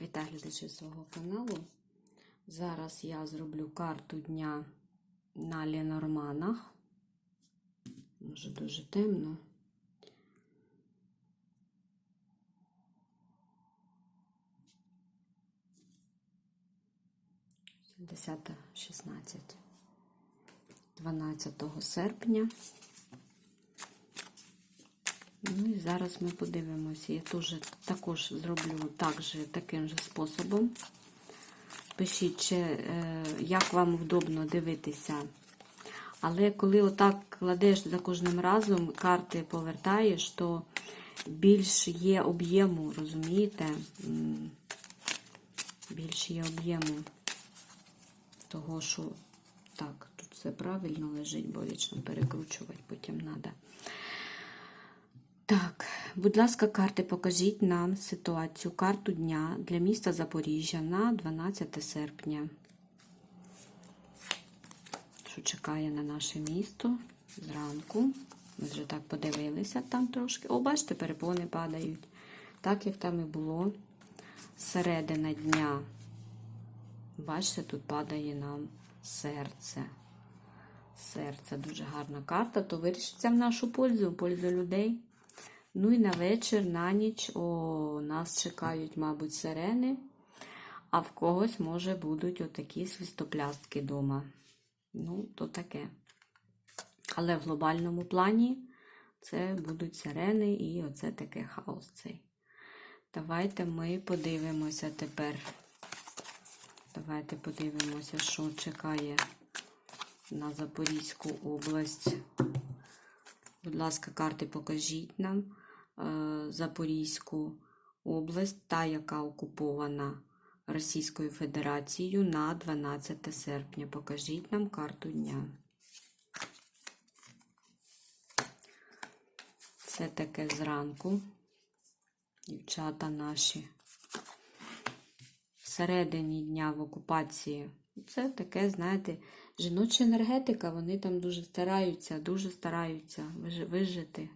Вітаю глядачів свого каналу. Зараз я зроблю карту дня на Ленорманах. Може дуже темно. Десята 16. 12 серпня. Ну і зараз ми подивимося. Я теж також зроблю так же, таким же способом. Пишіть, чи, е, як вам вдобно дивитися. Але коли отак кладеш за кожним разом, карти повертаєш, то більш є об'єму, розумієте? Більш є об'єму того, що так, тут все правильно лежить, бо вічно перекручувати потім треба. Так, будь ласка, карти, покажіть нам ситуацію, карту дня для міста Запоріжжя на 12 серпня. Що чекає на наше місто зранку. Ми вже так подивилися там трошки. О, бачите, перепони падають. Так, як там і було. Середина дня. Бачите, тут падає нам серце. Серце дуже гарна карта, то вирішиться в нашу пользу, в пользу людей. Ну і на вечір, на ніч, о, нас чекають, мабуть, сирени, а в когось, може, будуть отакі свистоплястки вдома. Ну, то таке. Але в глобальному плані це будуть сирени і оце таке хаос цей. Давайте ми подивимося тепер. Давайте подивимося, що чекає на Запорізьку область. Будь ласка, карти покажіть нам Запорізьку область, та, яка окупована Російською Федерацією на 12 серпня. Покажіть нам карту дня. Це таке зранку. Дівчата наші. Всередині дня в окупації. Це таке, знаєте, жіноча енергетика, вони там дуже стараються, дуже стараються вижити.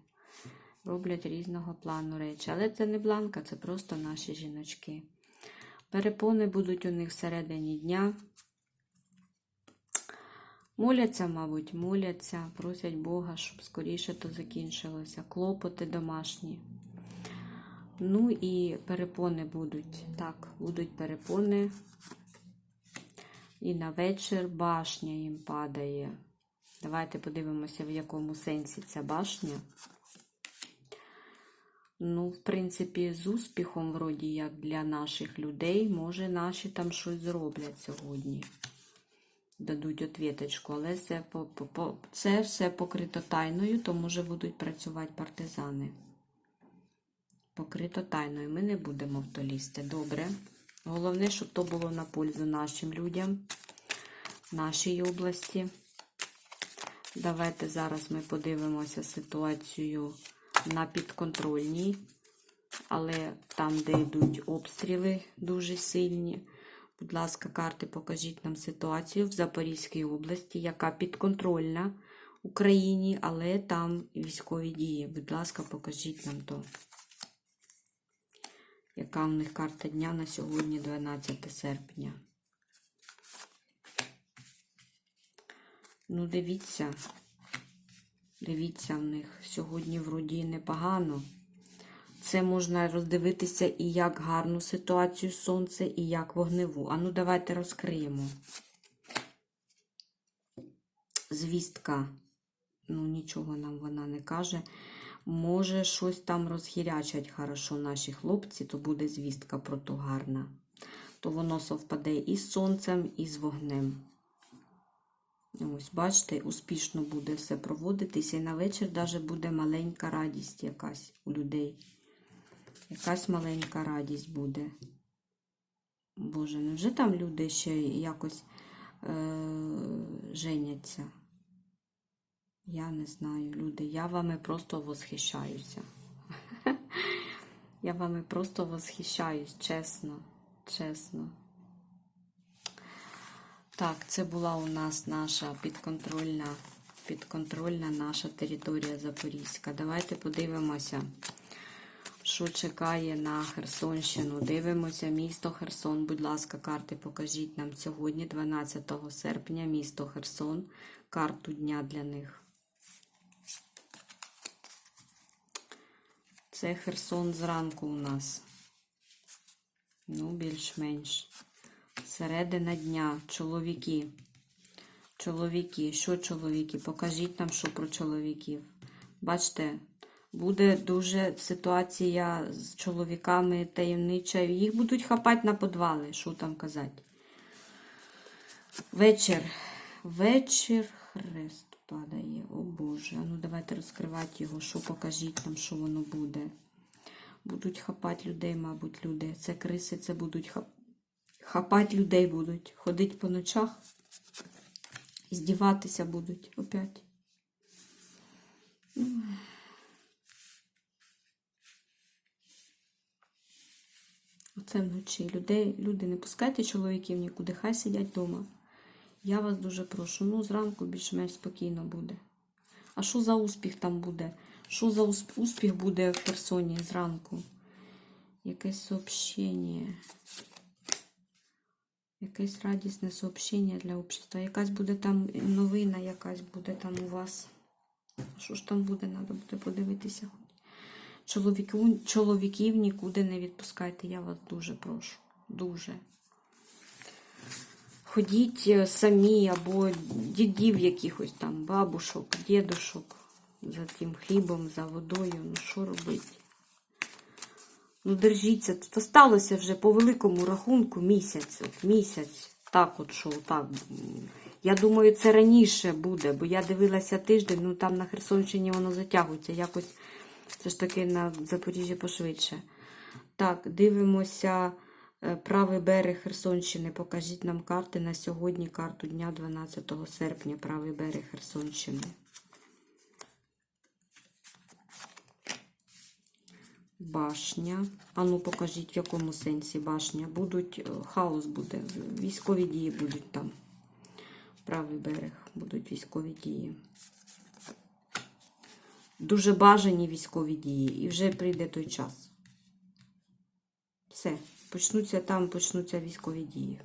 Роблять різного плану речі. Але це не бланка, це просто наші жіночки. Перепони будуть у них всередині дня. Моляться, мабуть, моляться, просять Бога, щоб скоріше то закінчилося. Клопоти домашні. Ну і перепони будуть. Так, будуть перепони. І на вечір башня їм падає. Давайте подивимося, в якому сенсі ця башня. Ну, в принципі, з успіхом, вроді як для наших людей, може, наші там щось зроблять сьогодні. Дадуть отвіточку, але це, по, по, це все покрито тайною, то може будуть працювати партизани. Покрито тайною. Ми не будемо в то лізти. Добре. Головне, щоб то було на пользу нашим людям, нашій області. Давайте зараз ми подивимося ситуацію на підконтрольній, але там, де йдуть обстріли дуже сильні. Будь ласка, карти, покажіть нам ситуацію в Запорізькій області, яка підконтрольна Україні, але там військові дії. Будь ласка, покажіть нам то. Яка в них карта дня на сьогодні, 12 серпня? Ну, дивіться. Дивіться, в них сьогодні вроді непогано. Це можна роздивитися і як гарну ситуацію сонце, і як вогневу. А ну, давайте розкриємо. Звістка. Ну, нічого нам вона не каже. Може, щось там розхірячать хорошо наші хлопці, то буде звістка про то гарна. То воно совпаде і з сонцем, і з вогнем. Ось, бачите, успішно буде все проводитися. І на вечір навіть буде маленька радість якась у людей. Якась маленька радість буде. Боже, невже там люди ще якось е- женяться? Я не знаю, люди. Я вами просто восхищаюся. Я вами просто восхищаюсь, чесно, чесно. Так, це була у нас наша підконтрольна, підконтрольна наша територія Запорізька. Давайте подивимося. Що чекає на Херсонщину? Дивимося місто Херсон. Будь ласка, карти покажіть нам сьогодні, 12 серпня, місто Херсон. Карту дня для них. Це Херсон зранку у нас. Ну, більш-менш. Середина дня. Чоловіки. Чоловіки. Що чоловіки? Покажіть нам, що про чоловіків. Бачите, буде дуже ситуація з чоловіками таємнича. Їх будуть хапати на подвали, що там казати. Вечір. Вечір хрест падає. О Боже. Ну давайте розкривати його, що покажіть нам, що воно буде. Будуть хапати людей, мабуть, люди. Це криси, це будуть хап... хапати людей будуть. Ходить по ночах. Здіватися будуть опять. Оце вночі. Людей, люди, не пускайте чоловіків нікуди, хай сидять вдома. Я вас дуже прошу. Ну, зранку більш-менш спокійно буде. А що за успіх там буде? Що за успіх буде в Херсоні зранку? Якесь сообщення. Якесь радісне сообщення для общества. Якась буде там новина, якась буде там у вас. Що ж там буде, треба буде подивитися. Чоловіків, чоловіків нікуди не відпускайте, я вас дуже прошу. Дуже. Ходіть е, самі або дідів якихось там, бабушок, дідушок за тим хлібом, за водою. Ну що робити? Ну, держіться. Це сталося вже по великому рахунку місяць. От місяць. Так, от що так. Я думаю, це раніше буде, бо я дивилася тиждень, ну там на Херсонщині воно затягується. Якось все ж таки на Запоріжжі пошвидше. Так, дивимося е, правий берег Херсонщини. Покажіть нам карти на сьогодні, карту дня 12 серпня, правий берег Херсонщини. Башня. А ну покажіть, в якому сенсі башня. Будуть, е, хаос буде, військові дії будуть там. Правий берег будуть військові дії. Дуже бажані військові дії. І вже прийде той час. Все. Почнуться там, почнуться військові дії.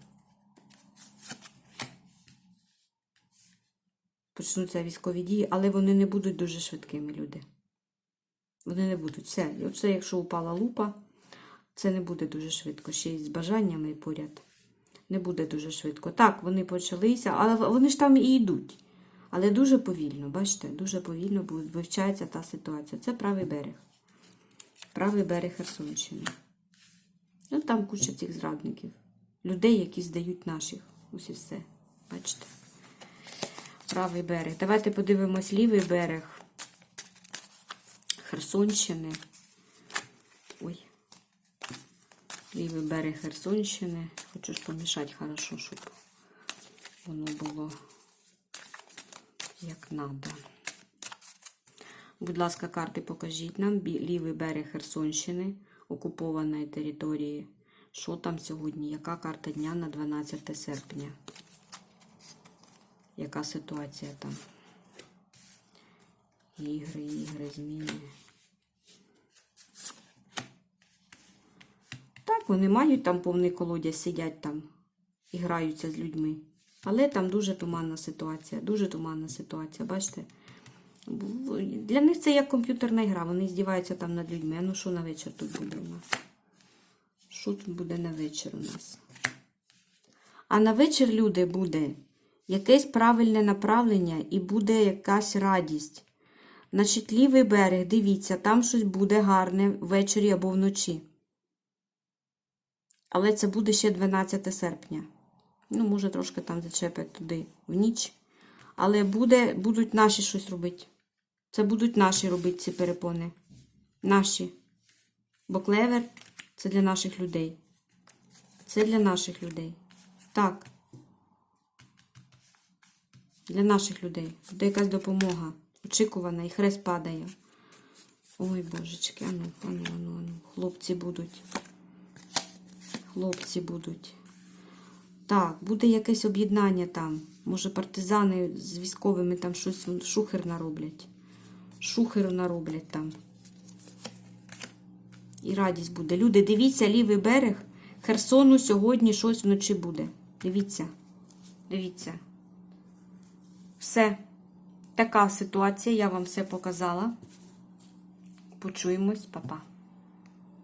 Почнуться військові дії, але вони не будуть дуже швидкими, люди. Вони не будуть. Все. Оце, якщо упала лупа, це не буде дуже швидко. Ще й з бажаннями поряд. Не буде дуже швидко. Так, вони почалися, але вони ж там і йдуть. Але дуже повільно, бачите, дуже повільно вивчається та ситуація. Це правий берег. Правий берег Херсонщини. Ну, там куча цих зрадників. Людей, які здають наших. Ось і все. Бачите? Правий берег. Давайте подивимось лівий берег Херсонщини. Ой. Лівий берег Херсонщини. Хочу ж помішати хорошо, щоб воно було як надо. Будь ласка, карти покажіть нам. Лівий берег Херсонщини, окупованої території. Що там сьогодні? Яка карта дня на 12 серпня? Яка ситуація там? Ігри, ігри, зміни. Вони мають там повний колодязь, сидять там і граються з людьми. Але там дуже туманна ситуація, дуже туманна ситуація, бачите? Для них це як комп'ютерна гра, вони здіваються там над людьми. А ну що на вечір тут буде у нас? Що тут буде на вечір у нас? А на вечір, люди, буде якесь правильне направлення і буде якась радість. Значить, лівий берег, дивіться, там щось буде гарне ввечері або вночі. Але це буде ще 12 серпня. Ну, може, трошки там зачепить туди в ніч. Але буде, будуть наші щось робити. Це будуть наші робити ці перепони. Наші. Бо клевер це для наших людей. Це для наших людей. Так. Для наших людей. Буде якась допомога. Очікувана, і хрест падає. Ой, божечки, ану, ану, ану, ану. Хлопці будуть. Хлопці будуть. Так, буде якесь об'єднання там. Може, партизани з військовими там щось шухер нароблять. Шухеру нароблять там. і радість буде. Люди, дивіться лівий берег. Херсону сьогодні щось вночі буде. Дивіться. Дивіться. Все. Така ситуація. Я вам все показала. Почуємось, Па-па.